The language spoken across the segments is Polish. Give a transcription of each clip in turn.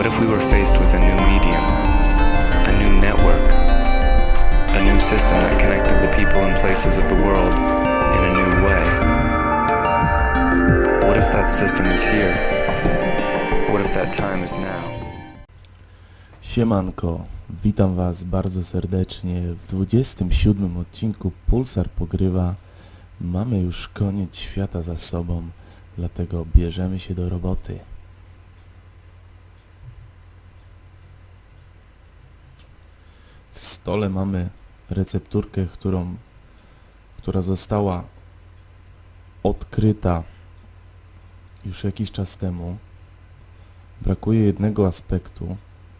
What if we were faced with a new medium, a new network, a new system that connected the people and places of the world in a new way? What if that system is here? What if that time is now? Siemanko, witam Was bardzo serdecznie w 27 odcinku Pulsar Pogrywa. Mamy już koniec świata za sobą, dlatego bierzemy się do roboty. Stole mamy recepturkę, którą, która została odkryta już jakiś czas temu. Brakuje jednego aspektu.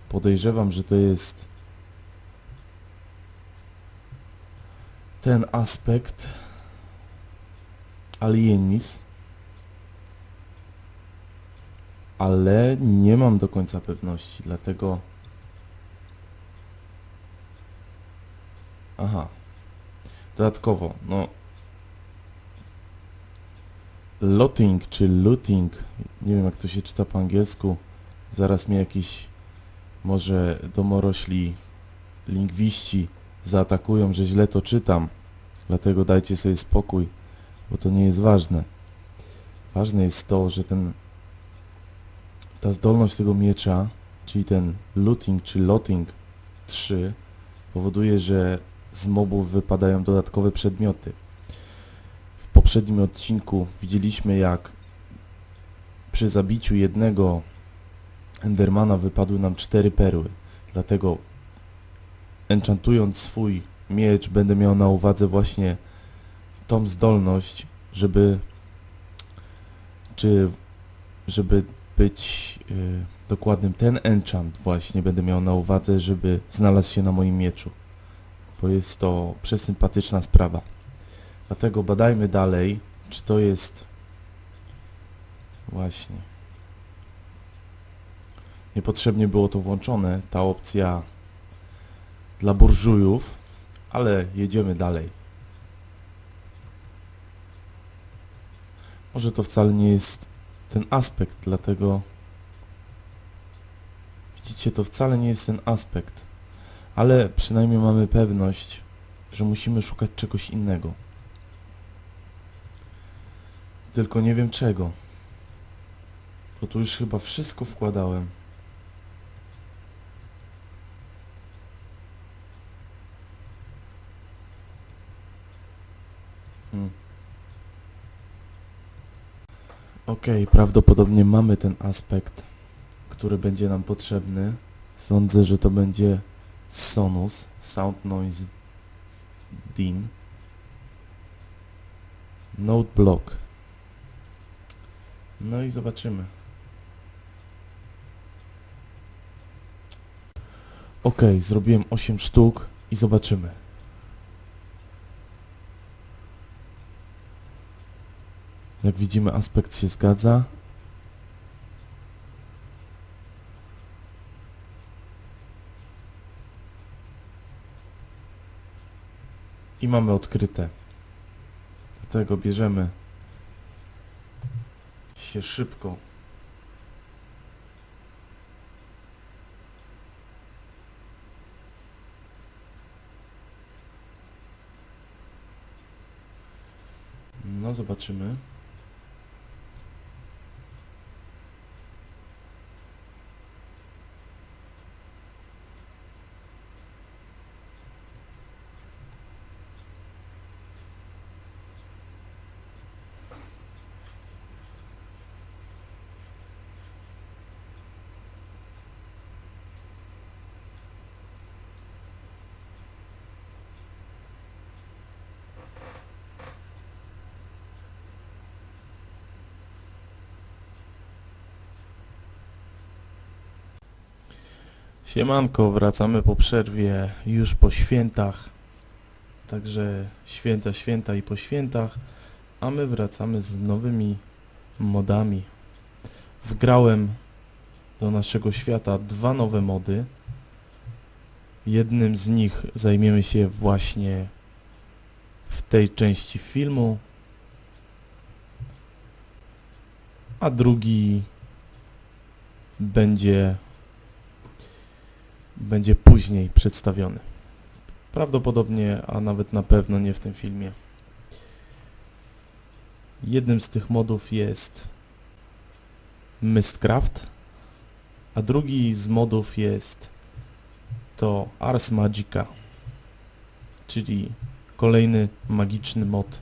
Podejrzewam, że to jest ten aspekt Alienis, ale nie mam do końca pewności, dlatego Aha. Dodatkowo, no Looting czy looting, nie wiem jak to się czyta po angielsku, zaraz mnie jakiś może domorośli lingwiści zaatakują, że źle to czytam. Dlatego dajcie sobie spokój, bo to nie jest ważne. Ważne jest to, że ten ta zdolność tego miecza, czyli ten looting czy lotting 3 powoduje, że z mobów wypadają dodatkowe przedmioty. W poprzednim odcinku widzieliśmy jak przy zabiciu jednego Endermana wypadły nam cztery perły. Dlatego enchantując swój miecz będę miał na uwadze właśnie tą zdolność, żeby czy żeby być y, dokładnym ten enchant właśnie będę miał na uwadze, żeby znalazł się na moim mieczu. Bo jest to przesympatyczna sprawa. Dlatego badajmy dalej, czy to jest właśnie Niepotrzebnie było to włączone, ta opcja dla burżujów, ale jedziemy dalej. Może to wcale nie jest ten aspekt, dlatego widzicie, to wcale nie jest ten aspekt, ale przynajmniej mamy pewność, że musimy szukać czegoś innego. Tylko nie wiem czego. Bo tu już chyba wszystko wkładałem. Hmm. Okej, prawdopodobnie mamy ten aspekt, który będzie nam potrzebny. Sądzę, że to będzie Sonus, Sound Noise DIN. Note Block. No i zobaczymy. Okej, zrobiłem 8 sztuk i zobaczymy. Jak widzimy aspekt się zgadza. I mamy odkryte. Dlatego bierzemy się szybko. No zobaczymy. Siemanko, wracamy po przerwie już po świętach. Także święta, święta i po świętach. A my wracamy z nowymi modami. Wgrałem do naszego świata dwa nowe mody. Jednym z nich zajmiemy się właśnie w tej części filmu. A drugi będzie będzie później przedstawiony. Prawdopodobnie, a nawet na pewno nie w tym filmie. Jednym z tych modów jest Mistcraft, a drugi z modów jest to Ars Magica, czyli kolejny magiczny mod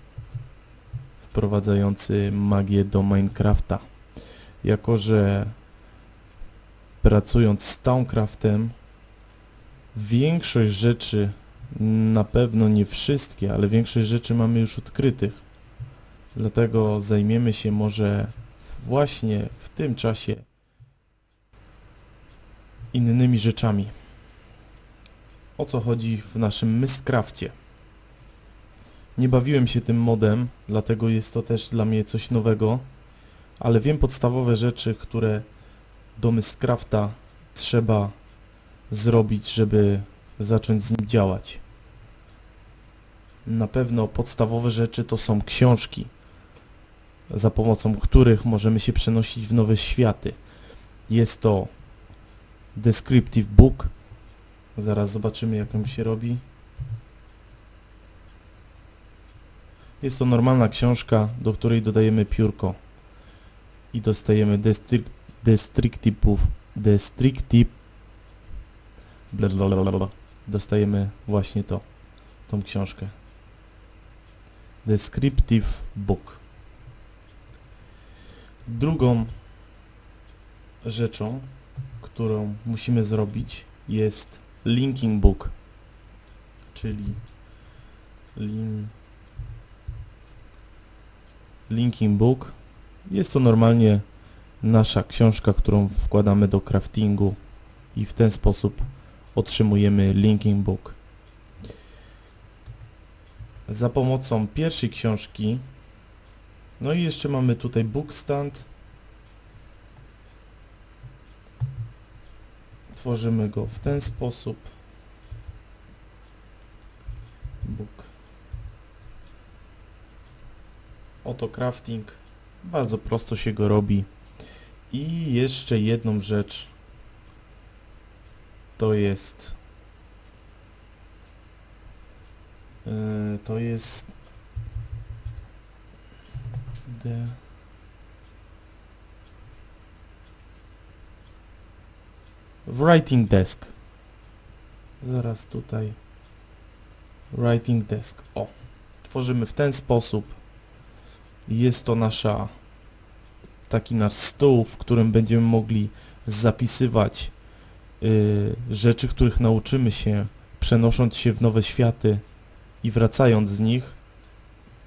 wprowadzający magię do Minecrafta. Jako, że pracując z Towncraftem większość rzeczy, na pewno nie wszystkie, ale większość rzeczy mamy już odkrytych. Dlatego zajmiemy się może właśnie w tym czasie innymi rzeczami. O co chodzi w naszym Mistcrafcie? Nie bawiłem się tym modem, dlatego jest to też dla mnie coś nowego, ale wiem podstawowe rzeczy, które do Mistcrafta trzeba zrobić, żeby zacząć z nim działać. Na pewno podstawowe rzeczy to są książki, za pomocą których możemy się przenosić w nowe światy. Jest to Descriptive Book. Zaraz zobaczymy jak on się robi. Jest to normalna książka, do której dodajemy piórko i dostajemy Destric Destructive Destructive blablabla. Dostajemy właśnie to, tą książkę. Descriptive Book. Drugą rzeczą, którą musimy zrobić jest Linking Book, czyli lin, Linking Book. Jest to normalnie nasza książka, którą wkładamy do craftingu i w ten sposób otrzymujemy Linking Book. Za pomocą pierwszej książki, no i jeszcze mamy tutaj Bookstand. Tworzymy go w ten sposób. Book. Oto crafting. Bardzo prosto się go robi. I jeszcze jedną rzecz to jest yy, to jest the writing desk. Zaraz tutaj. Writing desk. O tworzymy w ten sposób. Jest to nasza taki nasz stół, w którym będziemy mogli zapisywać rzeczy, których nauczymy się, przenosząc się w nowe światy i wracając z nich,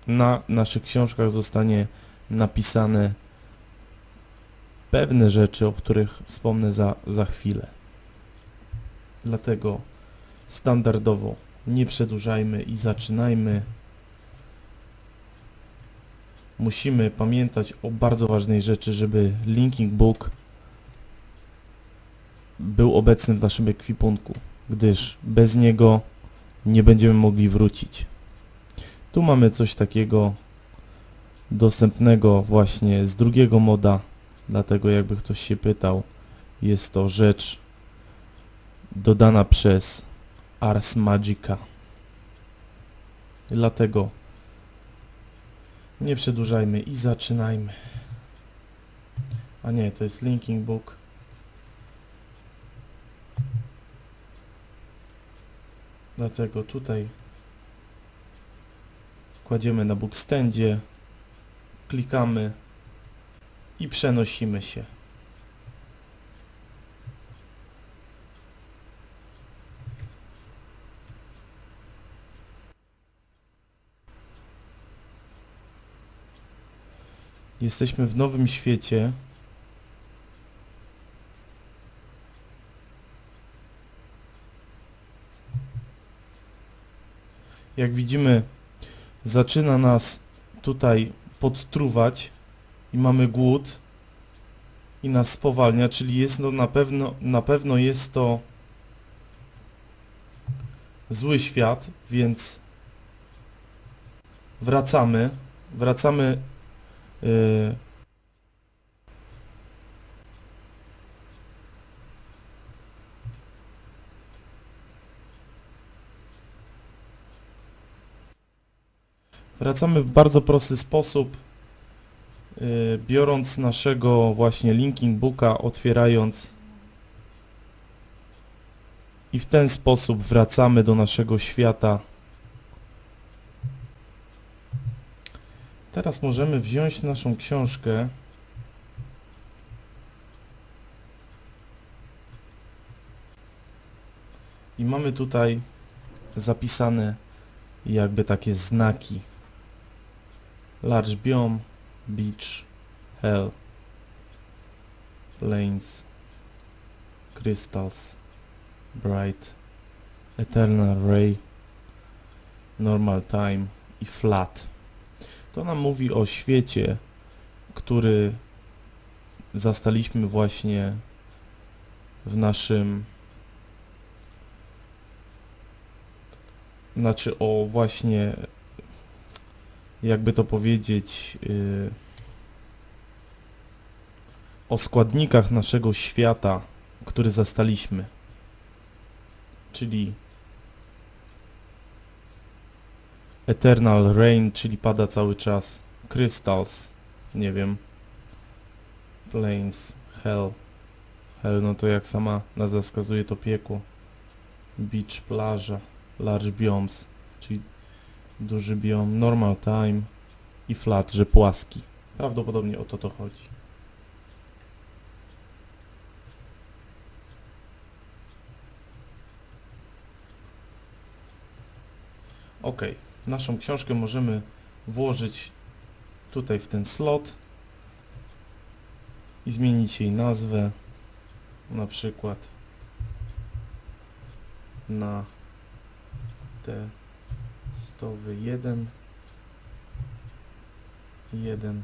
na naszych książkach zostanie napisane pewne rzeczy, o których wspomnę za, za chwilę. Dlatego standardowo nie przedłużajmy i zaczynajmy. Musimy pamiętać o bardzo ważnej rzeczy, żeby Linking Book był obecny w naszym ekwipunku, gdyż bez niego nie będziemy mogli wrócić. Tu mamy coś takiego dostępnego właśnie z drugiego moda, dlatego jakby ktoś się pytał, jest to rzecz dodana przez Ars Magica. Dlatego nie przedłużajmy i zaczynajmy. A nie, to jest Linking Book. Dlatego tutaj kładziemy na bookstandzie, klikamy i przenosimy się. Jesteśmy w nowym świecie. Jak widzimy, zaczyna nas tutaj podtruwać i mamy głód i nas spowalnia, czyli jest to na pewno, na pewno jest to zły świat, więc wracamy, wracamy yy, Wracamy w bardzo prosty sposób, yy, biorąc naszego właśnie linking booka, otwierając i w ten sposób wracamy do naszego świata. Teraz możemy wziąć naszą książkę i mamy tutaj zapisane jakby takie znaki. Large biome, beach, hell, plains, crystals, bright, eternal ray, normal time i flat. To nam mówi o świecie, który zastaliśmy właśnie w naszym znaczy o właśnie jakby to powiedzieć yy, o składnikach naszego świata, który zastaliśmy. Czyli Eternal Rain, czyli pada cały czas. Crystals, nie wiem. Plains, Hell. Hell, no to jak sama nazwa wskazuje, to piekło. Beach, plaża. Large biomes, czyli duży biom, normal time i flat, że płaski. Prawdopodobnie o to to chodzi. Ok, naszą książkę możemy włożyć tutaj w ten slot i zmienić jej nazwę na przykład na testowy 1 1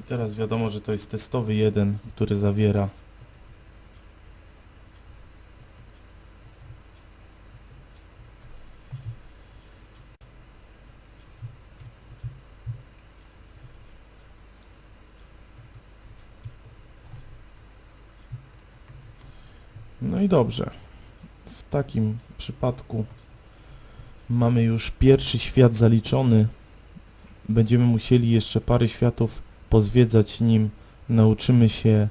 i teraz wiadomo, że to jest testowy 1, który zawiera dobrze. W takim przypadku mamy już pierwszy świat zaliczony. Będziemy musieli jeszcze parę światów pozwiedzać, nim nauczymy się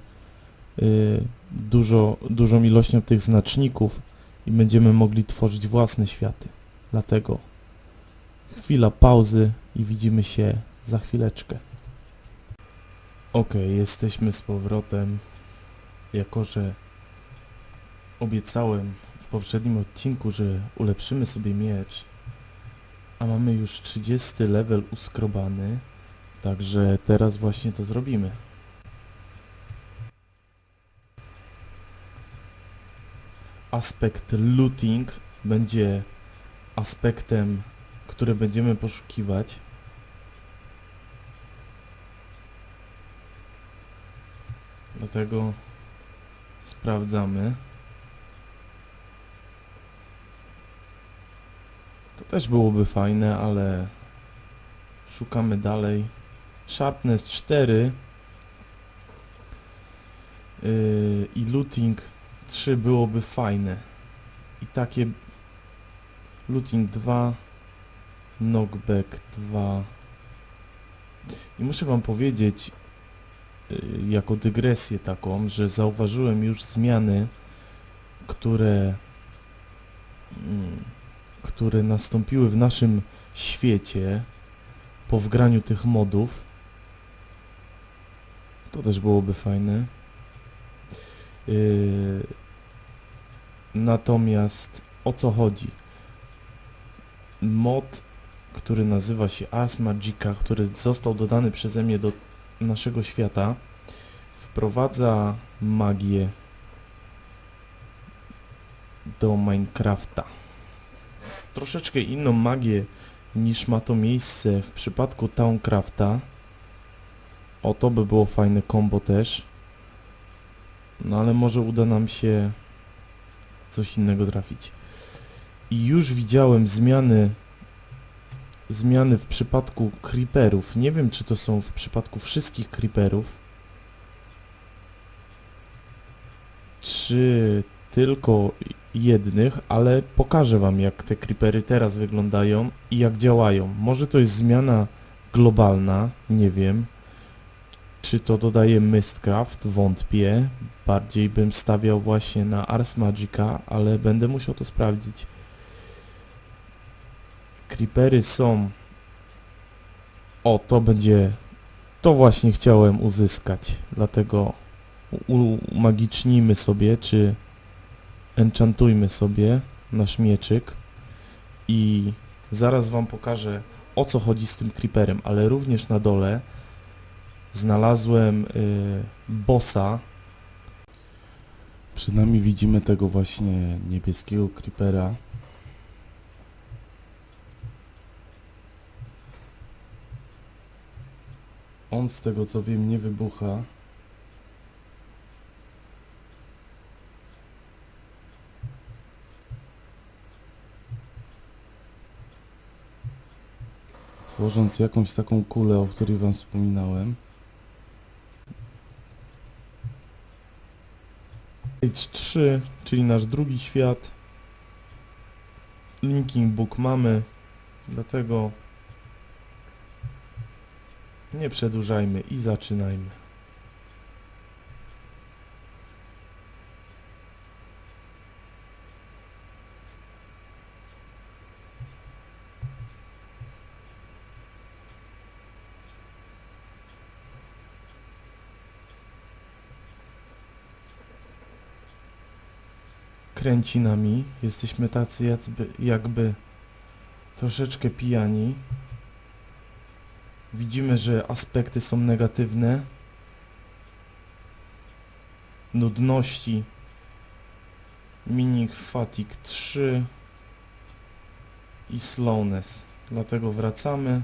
y, dużo, dużą ilością tych znaczników i będziemy mogli tworzyć własne światy. Dlatego chwila pauzy i widzimy się za chwileczkę. Ok, jesteśmy z powrotem. Jako, że obiecałem w poprzednim odcinku, że ulepszymy sobie miecz, a mamy już 30 level uskrobany, także teraz właśnie to zrobimy. Aspekt looting będzie aspektem, który będziemy poszukiwać. Dlatego sprawdzamy. Też byłoby fajne, ale szukamy dalej. Sharpness 4 yy, i looting 3 byłoby fajne. I takie looting 2, knockback 2. I muszę wam powiedzieć, yy, jako dygresję taką, że zauważyłem już zmiany, które mm, które nastąpiły w naszym świecie po wgraniu tych modów. To też byłoby fajne. Yy, natomiast o co chodzi? Mod, który nazywa się Ars Magica, który został dodany przeze mnie do naszego świata, wprowadza magię do Minecrafta troszeczkę inną magię niż ma to miejsce w przypadku Towncrafta. O to by było fajne combo też. No ale może uda nam się coś innego trafić. I już widziałem zmiany zmiany w przypadku creeperów. Nie wiem czy to są w przypadku wszystkich creeperów. Czy tylko jednych, ale pokażę wam jak te creepery teraz wyglądają i jak działają. Może to jest zmiana globalna, nie wiem. Czy to dodaje Mistcraft? Wątpię. Bardziej bym stawiał właśnie na Ars Magica, ale będę musiał to sprawdzić. Creepery są... O, to będzie... To właśnie chciałem uzyskać. Dlatego umagicznijmy sobie, czy enchantujmy sobie nasz mieczyk i zaraz wam pokażę o co chodzi z tym creeperem, ale również na dole znalazłem y, bossa. Przed nami widzimy tego właśnie niebieskiego creepera. On z tego co wiem nie wybucha. Tworząc jakąś taką kulę, o której wam wspominałem. Stage 3, czyli nasz drugi świat. Linking Book mamy, dlatego nie przedłużajmy i zaczynajmy. Kręci nami, jesteśmy tacy jakby, jakby troszeczkę pijani. Widzimy, że aspekty są negatywne. Nudności. Minik Fatigue 3 i Slowness. Dlatego wracamy.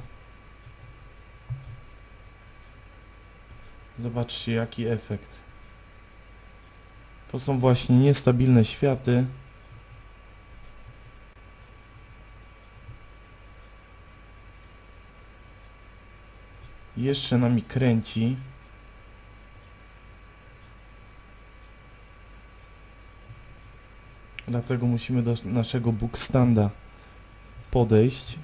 Zobaczcie jaki efekt. To są właśnie niestabilne światy. Jeszcze nami kręci. Dlatego musimy do naszego bookstanda podejść.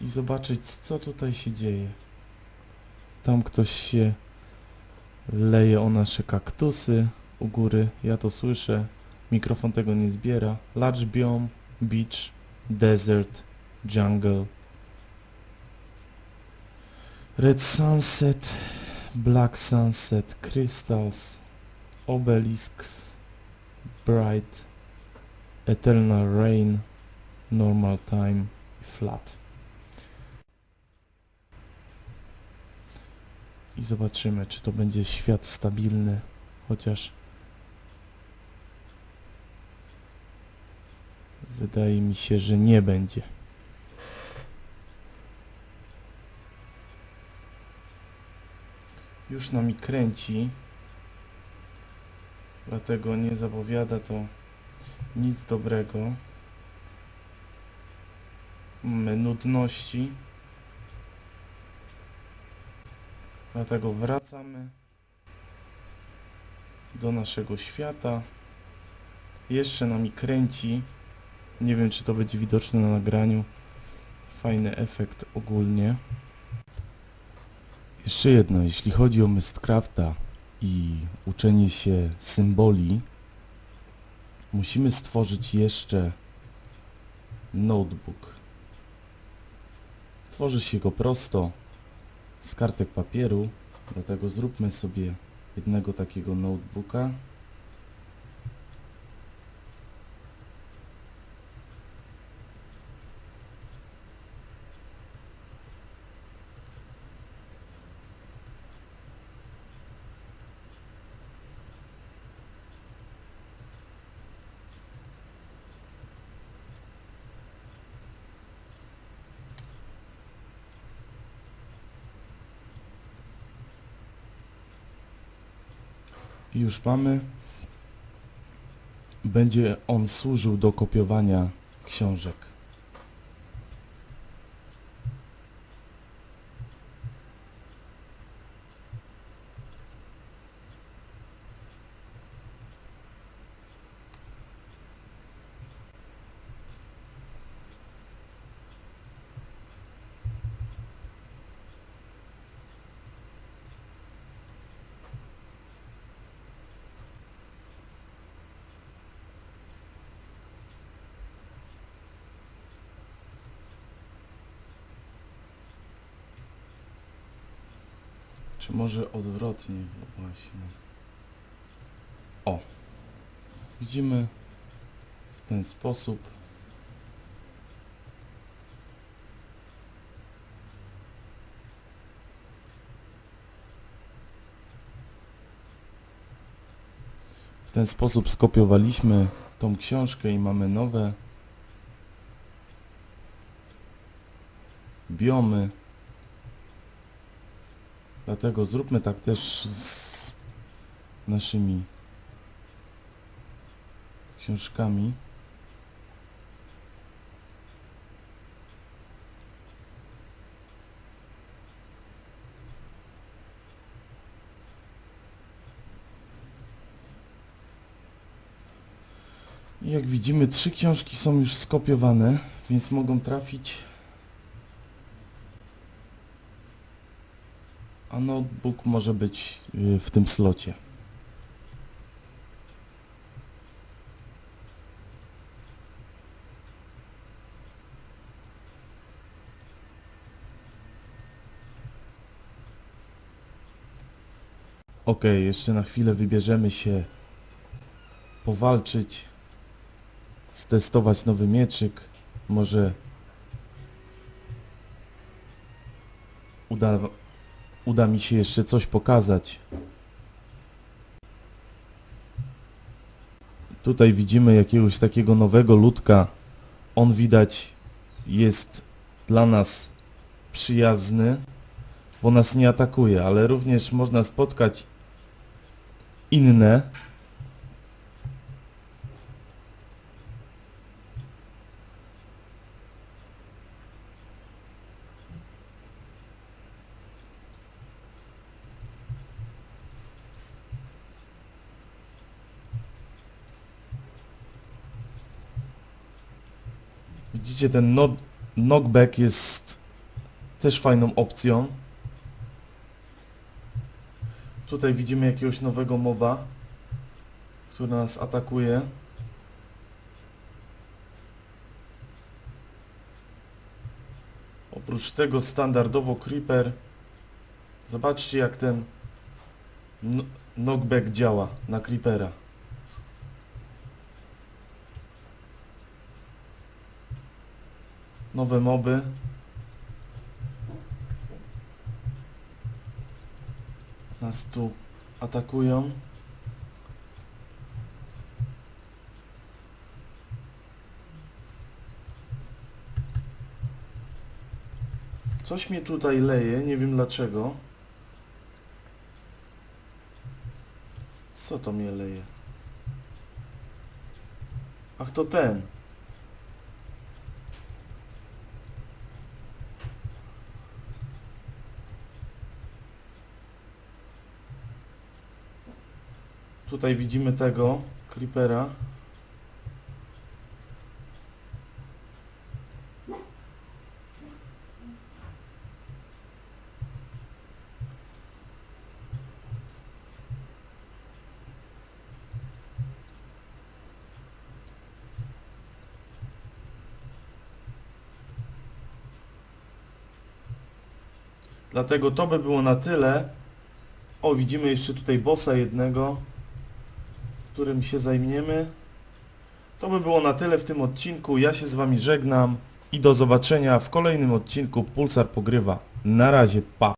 I zobaczyć co tutaj się dzieje. Tam ktoś się leje o nasze kaktusy u góry. Ja to słyszę. Mikrofon tego nie zbiera. Large biome, beach, desert, jungle. Red sunset, black sunset, crystals, obelisks, bright, eternal rain, normal time flat. I zobaczymy, czy to będzie świat stabilny, chociaż Wydaje mi się, że nie będzie. Już nami kręci, dlatego nie zapowiada to nic dobrego. Mamy nudności, dlatego wracamy do naszego świata. Jeszcze nami kręci. Nie wiem, czy to będzie widoczne na nagraniu. Fajny efekt ogólnie. Jeszcze jedno, jeśli chodzi o Mistcrafta i uczenie się symboli, musimy stworzyć jeszcze notebook. Tworzy się go prosto z kartek papieru, dlatego zróbmy sobie jednego takiego notebooka. Już mamy. Będzie on służył do kopiowania książek. Czy może odwrotnie właśnie? O! Widzimy w ten sposób. W ten sposób skopiowaliśmy tą książkę i mamy nowe biomy. Dlatego zróbmy tak też z naszymi książkami. I jak widzimy, trzy książki są już skopiowane, więc mogą trafić. A notebook może być y, w tym slocie. Ok, jeszcze na chwilę wybierzemy się powalczyć, stestować nowy mieczyk. Może uda, uda mi się jeszcze coś pokazać. Tutaj widzimy jakiegoś takiego nowego ludka. On widać jest dla nas przyjazny, bo nas nie atakuje, ale również można spotkać inne. Widzicie, ten no knockback jest też fajną opcją. Tutaj widzimy jakiegoś nowego moba, który nas atakuje. Oprócz tego standardowo Creeper. Zobaczcie jak ten kn- knockback działa na Creepera. Nowe moby. Nas tu atakują. Coś mnie tutaj leje, nie wiem dlaczego. Co to mnie leje? Ach, to ten. Tutaj widzimy tego creepera. Dlatego to by było na tyle. O, widzimy jeszcze tutaj bossa jednego którym się zajmiemy. To by było na tyle w tym odcinku. Ja się z Wami żegnam i do zobaczenia w kolejnym odcinku Pulsar Pogrywa. Na razie, pa!